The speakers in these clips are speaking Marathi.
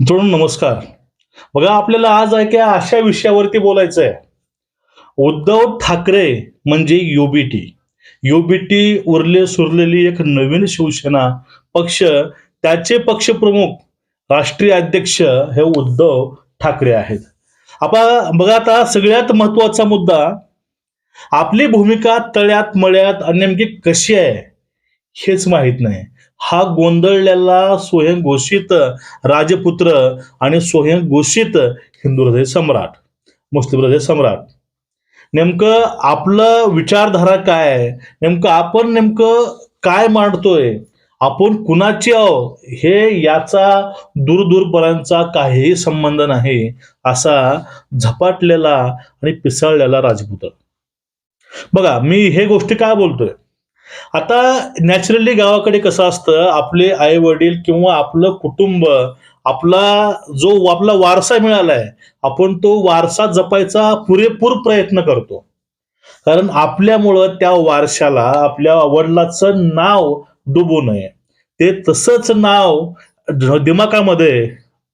मित्रांनो नमस्कार. बघा आपल्याला आज आहे की अशा विषयावरती बोलायचं आहे उद्धव ठाकरे म्हणजे युबीटी युबीटी उरले सुरलेली एक नवीन शिवसेना पक्ष त्याचे पक्षप्रमुख राष्ट्रीय अध्यक्ष हे उद्धव ठाकरे आहेत. आपण बघा आता सगळ्यात महत्त्वाचा मुद्दा आपली भूमिका तळ्यात मळ्यात आणि नेमकी कशी आहे हेच माहीत नाही. हा गोंधळलेला स्वयंघोषित राजपुत्र आणि स्वयंघोषित हिंदू हृदय सम्राट मुस्लिम हृदय सम्राट. नेमकं आपलं विचारधारा काय आहे? नेमकं आपण नेमकं काय मांडतोय? आपण कुणाची आहो हे याचा दूरदूरपर्यंतचा काहीही संबंध नाही असा झपाटलेला आणि पिसाळलेला राजपुत्र. बघा मी हे गोष्टी काय बोलतोय? आता नॅचरली गावाकडे कसं असतं आपले आई वडील किंवा आपलं कुटुंब आपला जो आपला वारसा मिळालाय आपण तो वारसा जपायचा पुरेपूर प्रयत्न करतो. कारण आपल्यामुळं त्या वारशाला आपल्या वडिलाचं नाव डुबू नये. ते तसंच नाव दिमाकामध्ये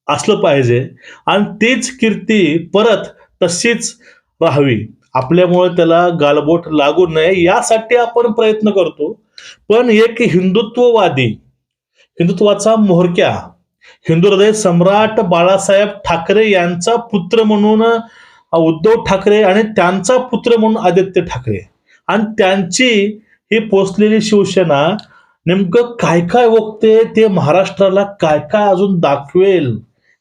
असलं पाहिजे. आणि तीच कीर्ती परत तशीच राहावी. आपल्यामुळे त्याला गालबोट लागू नये यासाठी आपण प्रयत्न करतो. पण एक हिंदुत्ववादी हिंदुत्वाचा म्होरक्या हिंदू हृदय सम्राट बाळासाहेब ठाकरे यांचा पुत्र म्हणून उद्धव ठाकरे आणि त्यांचा पुत्र म्हणून आदित्य ठाकरे. आणि त्यांची ही पोचलेली शिवसेना नेमकं काय काय वक्ते ते महाराष्ट्राला काय काय अजून दाखवेल?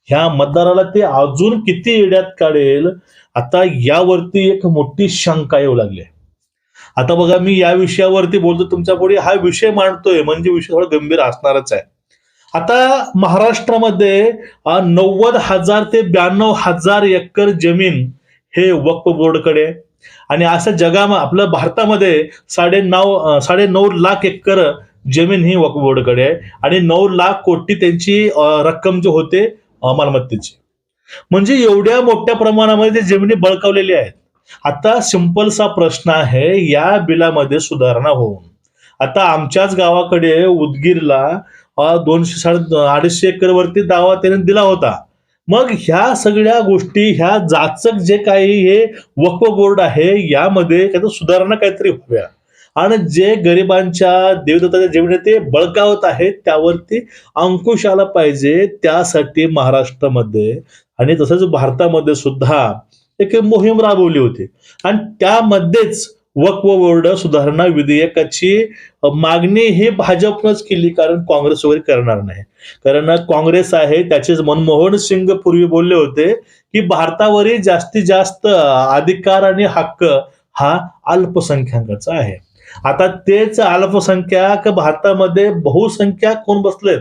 ह्या मतदाराला ते अजून किती येड्यात काढेल? आता यावरती एक मोठी शंका येऊ लागली आहे. आता बघा मी या विषयावरती बोलतो तुमच्यापुढे हा विषय मांडतोय म्हणजे विषय थोडा गंभीर असणारच आहे. आता महाराष्ट्रामध्ये नव्वद हजार ते ब्याण्णव हजार एकर जमीन हे वक्फ बोर्डकडे आणि असं जगामा आपल्या भारतामध्ये साडे नऊ साडे नऊ लाख एकर जमीन ही वक्फ बोर्डकडे आहे. आणि नऊ लाख कोटी त्यांची रक्कम जी होते मालमत्तेची. म्हणजे एवढ्या मोठ्या प्रमाणामध्ये ते जमिनी बळकावलेल्या आहेत. आता सिंपलसा प्रश्न आहे या बिलामध्ये सुधारणा होऊन. आता आमच्याच गावाकडे उदगीरला दोनशे साडे अडीचशे एकर वरती दावा त्याने दिला होता. मग ह्या सगळ्या गोष्टी ह्या जाचक जे काही हे वक्फ बोर्ड आहे यामध्ये काहीतरी सुधारणा काहीतरी व्हाव्या आणि जे गरिबांच्या देवदत्ताच्या जमिनी ते बळकावत आहेत त्यावरती अंकुश आला पाहिजे त्यासाठी महाराष्ट्रामध्ये आणि तसंच भारतामध्ये सुद्धा एक मोहीम राबवली होती. आणि त्यामध्येच वक्फ बोर्ड सुधारणा विधेयकाची मागणी ही भाजपनंच केली कारण काँग्रेस वगैरे करणार नाही. कारण काँग्रेस आहे त्याचेच मनमोहन सिंग पूर्वी बोलले होते की भारतावरील जास्तीत जास्त अधिकार आणि हक्क हा अल्पसंख्याकाचा आहे. आता तेच अल्पसंख्याक भारतामध्ये बहुसंख्याक कोण बसलेत?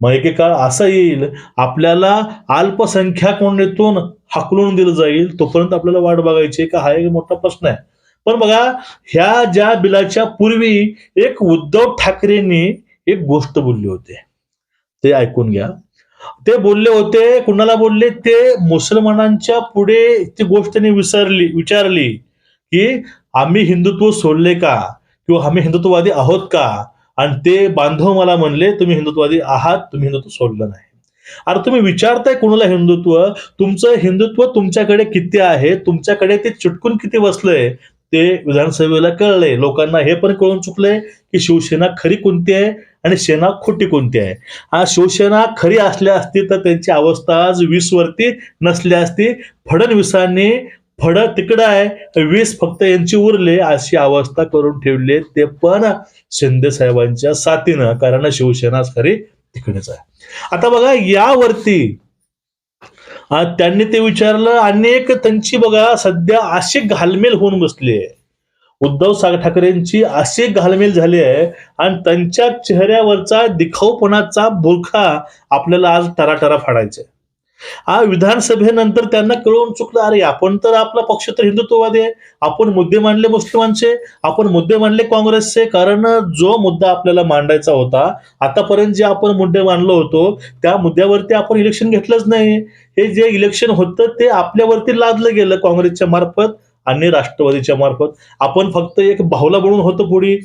मग एके काळ असं येईल आपल्याला अल्पसंख्याक हाकलून दिलं जाईल तोपर्यंत आपल्याला वाट बघायची का? हा एक मोठा प्रश्न आहे. पण बघा ह्या ज्या बिलाच्या पूर्वी एक उद्धव ठाकरेंनी एक गोष्ट बोलली होते. ते ऐकून घ्या. ते बोलले होते कुणाला बोलले? ते मुसलमानांच्या पुढे ती गोष्ट त्यांनी विसरली विचारली की आम्ही हिंदुत्व सोडले का? किंवा आम्ही हिंदुत्ववादी आहोत का? आणि ते बांधव मला म्हणले तुम्ही हिंदुत्ववादी आहात तुम्ही हिंदुत्व सोडलं नाही. अरे तुम्ही विचारताय कोणाला हिंदुत्व? तुमचं हिंदुत्व तुमच्याकडे किती आहे? तुमच्याकडे ते चिटकून किती बसलंय? ते विधानसभेला कळलंय. लोकांना हे पण कळून चुकलंय की शिवसेना खरी कोणती आहे आणि सेना खोटी कोणती आहे. आज शिवसेना खरी असल्या असती तर त्यांची अवस्था आज वीस वरती नसली असती. फडणवीसांनी फड तिकडं आहे. वीस फक्त यांची उरले अशी अवस्था करून ठेवली ते पण शिंदे साहेबांच्या साथीनं कारण शिवसेना खरी तिकडेच आहे. आता बघा यावरती त्यांनी ते विचारलं अनेक त्यांची बघा सध्या अशी घालमेल होऊन बसली आहे. उद्धव ठाकरेंची अशी घालमेल झाली आहे आणि त्यांच्या चेहऱ्यावरचा दिखाऊपणाचा बुरखा आपल्याला आज टराटरा फाडायचा आहे. हा विधानसभेनंतर त्यांना कळून चुकलं अरे आपण तर आपला पक्ष तर हिंदुत्ववादी आहे. आपण मुद्दे मांडले मुस्लिमांचे आपण मुद्दे मांडले काँग्रेसचे कारण जो मुद्दा आपल्याला मांडायचा होता आतापर्यंत जे आपण मुद्दे मांडलो होतो त्या मुद्द्यावरती आपण इलेक्शन घेतलंच नाही. हे जे इलेक्शन होतं ते आपल्यावरती लादलं गेलं काँग्रेसच्या मार्फत आणि राष्ट्रवादीच्या मार्फत. आपण फक्त एक भावला बनून होतो पुढे.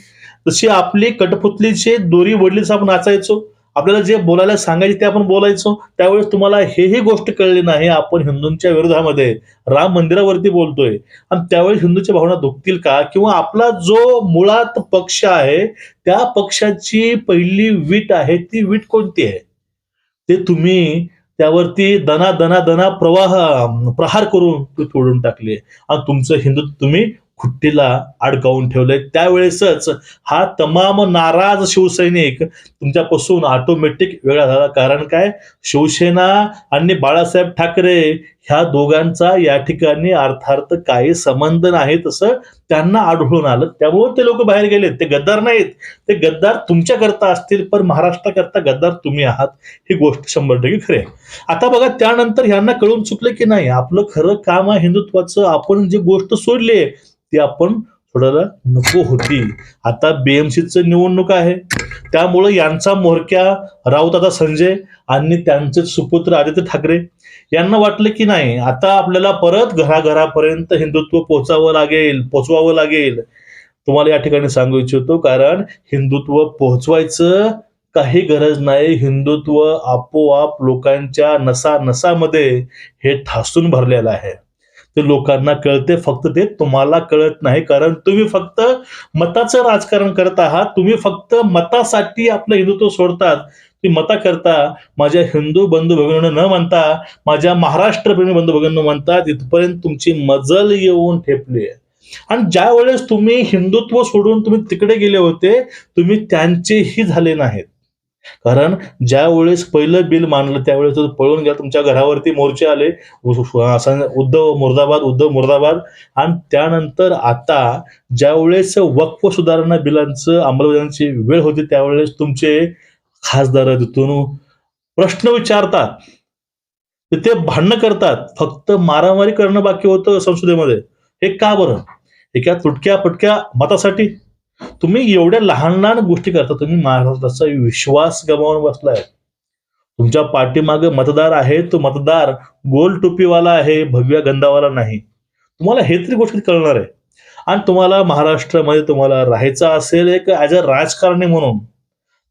तशी आपली कटपुतलीची दोरी वडलीच आपण नाचायचो आपल्याला जे बोलायला सांगायचे ते आपण बोलायचो. त्यावेळेस तुम्हाला हेही गोष्ट कळली नाही. आपण हिंदूंच्या विरोधामध्ये राम मंदिरावरती बोलतोय. आणि त्यावेळेस हिंदूच्या भावना दुखतील का? किंवा आपला जो मुळात पक्ष आहे त्या पक्षाची पहिली वीट आहे ती वीट कोणती आहे? ते तुम्ही त्यावरती दना दना दना प्रवाह प्रहार करून तोडून टाकले. आणि तुमचं हिंदुत्व तुम्ही खुट्टीला अडकावून ठेवलंय. त्यावेळेसच हा तमाम नाराज शिवसैनिक तुमच्यापासून ऑटोमॅटिक वेगळा झाला. कारण काय? शिवसेना आणि बाळासाहेब ठाकरे ह्या दोघांचा या ठिकाणी अर्थार्थ काही संबंध नाही तसं त्यांना आढळून आलं. त्यामुळे ते लोक बाहेर गेलेत ते गद्दार नाहीत. ते गद्दार तुमच्याकरता असतील पण महाराष्ट्राकरता गद्दार तुम्ही आहात. ही गोष्ट शंभर टक्के खरे आता बघा त्यानंतर ह्यांना कळून चुकलं की नाही? आपलं खरं काम आहे हिंदुत्वाचं. आपण जी गोष्ट सोडली ती आपण सोडायला नको होती. आता बीएमसीचं निवडणूक आहे. त्यामुळं यांचा मोरक्या राऊत आता संजय आणि त्यांचे सुपुत्र आदित्य ठाकरे यांना वाटलं की नाही आता आपल्याला परत घराघरापर्यंत हिंदुत्व पोचावं लागेल पोचवावं लागेल. तुम्हाला या ठिकाणी सांगू इच्छितो कारण हिंदुत्व पोहोचवायचं काही गरज नाही. हिंदुत्व आपोआप लोकांच्या नसा नसामध्ये हे ठासून भरलेलं आहे. ते लोकांना कळते फक्त ते तुम्हाला कळत नाही. कारण तुम्ही फक्त मताचं राजकारण करत आहात. तुम्ही फक्त मतासाठी आपलं हिंदुत्व सोडतात. तुम्ही मता करता. माझ्या हिंदू बंधू भगिनींना न म्हणता माझ्या महाराष्ट्र प्रेमी बंधू भगिनींना म्हणतात तिथपर्यंत तुमची मजल येऊन ठेपली आहे. आणि ज्या वेळेस तुम्ही हिंदुत्व सोडून तुम्ही तिकडे गेले होते तुम्ही त्यांचेही झाले नाहीत. कारण ज्या वेळेस पहिलं बिल मानलं त्यावेळेस तो पळून गेला तुमच्या घरावरती मोर्चे आले असं उद्धव मुर्दाबाद उद्धव मुर्दाबाद. आणि त्यानंतर आता ज्या वेळेस वक्फ सुधारणा बिलांचं अंमलबजावणीची वेळ होती त्यावेळेस तुमचे खासदार तिथून प्रश्न विचारतात. ते भांडणं करतात. फक्त मारामारी करणं बाकी होतं संसदेमध्ये. हे का बरं? एका तुटक्या पटक्या मतासाठी तुम्ही एवढ्या लहान लहान गोष्टी करता तुम्ही महाराष्ट्राचा विश्वास गमावून बसलाय. तुमच्या पाठीमागे मतदार आहे तो मतदार गोल टोपीवाला आहे भगव्या गंधावाला नाही. तुम्हाला हे तरी गोष्टी कळणार आहे. आणि तुम्हाला महाराष्ट्रामध्ये तुम्हाला राहायचं असेल एक ॲज अ राजकारणी म्हणून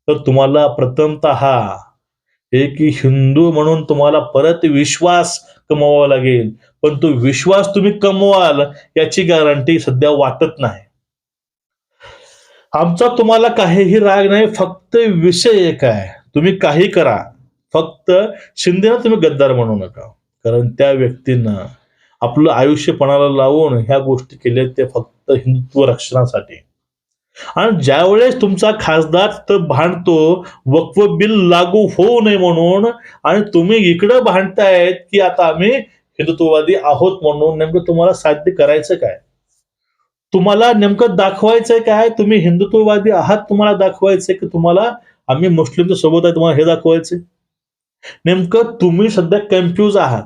तर तुम्हाला प्रथमत एक हिंदू म्हणून तुम्हाला परत विश्वास कमवावा लागेल. पण तो विश्वास तुम्ही कमवाल याची गॅरंटी सध्या वाटत नाही. आमचा तुम्हाला काहीही राग नाही फक्त विषय एक आहे. तुम्ही काही करा. फक्त शिंदेना तुम्ही गद्दार म्हणू नका. कारण त्या व्यक्तीनं आपलं आयुष्य पणाला लावून ह्या गोष्टी केल्या ते फक्त हिंदुत्व रक्षणासाठी. आणि ज्यावेळेस तुमचा खासदार तर भांडतो वक्फ बिल लागू होऊ नये म्हणून आणि तुम्ही इकडं भांडतायत की आता आम्ही हिंदुत्ववादी आहोत म्हणून नेमकं तुम्हाला साध्य करायचं काय? तुम्हाला नेमकं दाखवायचंय काय? तुम्ही हिंदुत्ववादी आहात तुम्हाला दाखवायचंय की तुम्हाला आम्ही मुस्लिमच्या सोबत आहे तुम्हाला हे दाखवायचंय. नेमकं तुम्ही सध्या कन्फ्यूज आहात.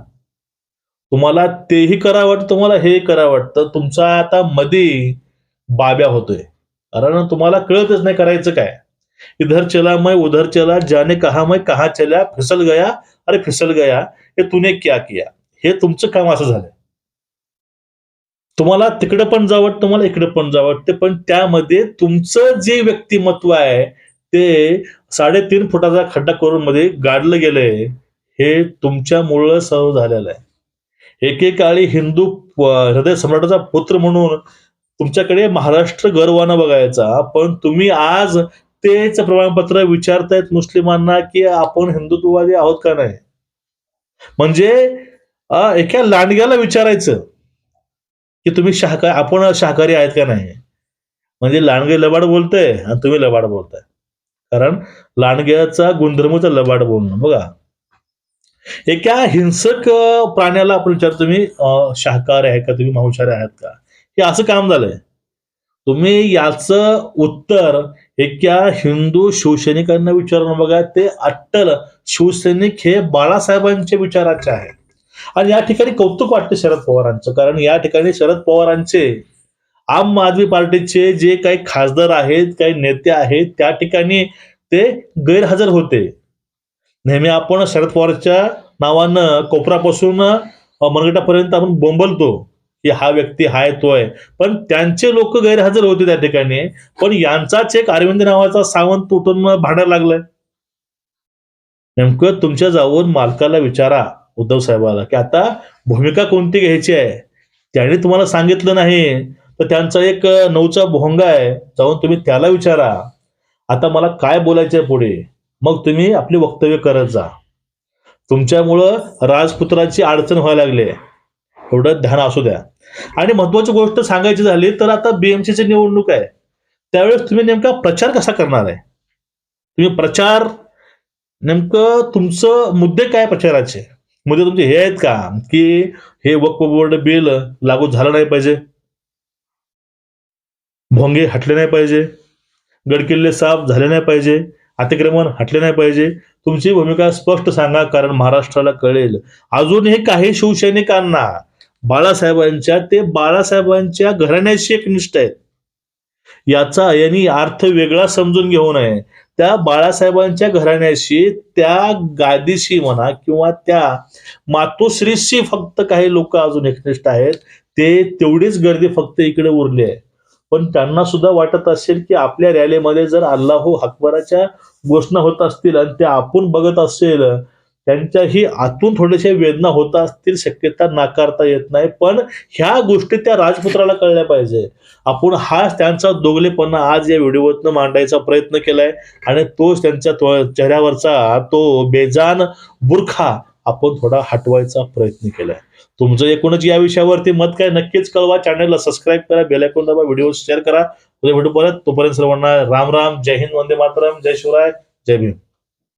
तुम्हाला तेही करा वाटतं तुम्हाला हे करा वाटतं. तुमचा आता मध्ये बाब्या होतोय. कारण तुम्हाला कळतच नाही करायचं काय. इधर चला मैं उधर चला जाने कहा मैं कहा चला फिसल गया अरे फिसल गया हे तुने क्या किया? हे तुमचं काम असं झालंय. तुम्हाला तिकडे पण जावं तुम्हाला इकडे पण जावं ते पण त्यामध्ये तुमचं जे व्यक्तिमत्व आहे ते साडेतीन फुटाचा खड्डा करून मध्ये गाडलं गेलंय हे तुमच्यामुळं सर्व झालेलं आहे. एकेकाळी हिंदू हृदय सम्राटाचा पुत्र म्हणून तुमच्याकडे महाराष्ट्र गर्वानं बघायचा पण तुम्ही आज तेच प्रमाणपत्र विचारतायत मुस्लिमांना की आपण हिंदुत्ववादी आहोत का नाही? म्हणजे एका लांडग्याला विचारायचं की तुम्ही शाकाहारी आपण शाकाहारी आहेत का नाही? म्हणजे लांडगे लबाड बोलतंय आणि तुम्ही लबाड बोलताय. कारण लांडग्याचा गुणधर्मचा लबाड बोलणं बघा. एका हिंसक प्राण्याला आपण विचारतो तुम्ही शाकाहारी आहे का? तुम्ही मांसाहारी आहात का? हे असं काम झालंय. तुम्ही याचं उत्तर एका हिंदू शिवसैनिकांना विचारून बघा. ते अट्टल शिवसैनिक हे बाळासाहेबांच्या विचाराचे आहे आणि या ठिकाणी कौतुक वाटते शरद पवारांचं. कारण या ठिकाणी शरद पवारांचे आम आदमी पार्टीचे जे काही खासदार आहेत काही नेते आहेत त्या ठिकाणी ते गैरहजर होते. नेहमी आपण शरद पवारच्या नावानं कोपरापासून मनगटापर्यंत आपण बोंबलतो की हा व्यक्ती हाय तोय. पण त्यांचे लोक गैरहजर होते त्या ठिकाणी. पण यांचाच एक अरविंद नावाचा सावंत उठून भांडायला लागलाय. नेमकं तुमच्या जाऊन मालकाला विचारा. उद्धव साहेबाला की आता भूमिका कोणती घ्यायची आहे? त्याने तुम्हाला सांगितलं नाही तर त्यांचा एक नऊचा भोंगा आहे. जाऊन तुम्ही त्याला विचारा. आता मला काय बोलायचं आहे पुढे? मग तुम्ही आपले वक्तव्य करत जा. तुमच्यामुळं राजपुत्राची अडचण व्हायला लागली. आहे एवढं ध्यान असू द्या. आणि महत्वाची गोष्ट सांगायची झाली तर आता बीएमसीची निवडणूक आहे. त्यावेळेस तुम्ही नेमका प्रचार कसा करणार आहे? तुम्ही प्रचार नेमकं तुमचं मुद्दे काय प्रचाराचे? मुद्दे तुमचे हे आहेत का? की हे वक्फ बोर्ड बिल लागू झालं नाही पाहिजे? भोंगे हटले नाही पाहिजे? गडकिल्ले साफ झाले नाही पाहिजे? अतिक्रमण हटले नाही पाहिजे? तुमची भूमिका स्पष्ट सांगा कारण महाराष्ट्राला कळेल. अजूनही काही शिवसैनिकांना बाळासाहेबांच्या ते बाळासाहेबांच्या घराण्याशी एक निष्ठ आहेत. याचा यांनी अर्थ वेगळा समजून घेऊ नये. त्या बाळासाहेबांच्या घराण्याशी त्या गादीशी म्हणा किंवा त्या मातोश्रीशी फक्त काही लोक अजून एकनिष्ठ आहेत ते तेवढीच गर्दी फक्त इकडे उरली आहे. पण त्यांना सुद्धा वाटत असेल की आपल्या रॅलीमध्ये जर अल्लाहू अकबराच्या घोषणा होत असतील आणि त्या आपण बघत असेल त्यांच्याही आतून थोड्याशा वेदना होत असतील शक्यता नाकारता येत नाही. पण ह्या गोष्टी त्या राजपुत्राला कळल्या पाहिजे. आपण हा त्यांचा दोगलेपणा आज या व्हिडिओतनं मांडायचा प्रयत्न केलाय. आणि तोच त्यांच्या चेहऱ्यावरचा तो बेजान बुरखा आपण थोडा हटवायचा प्रयत्न केलाय. तुमचं एकूणच या विषयावरती मत काय नक्कीच कळवा. चॅनलला सबस्क्राईब करा बेलायकोन दाबा व्हिडिओ शेअर करा. उद्या भेटू परत. तोपर्यंत सर्वांना राम राम. जय हिंद वंदे मातरम. जय शिवराय. जय भीम.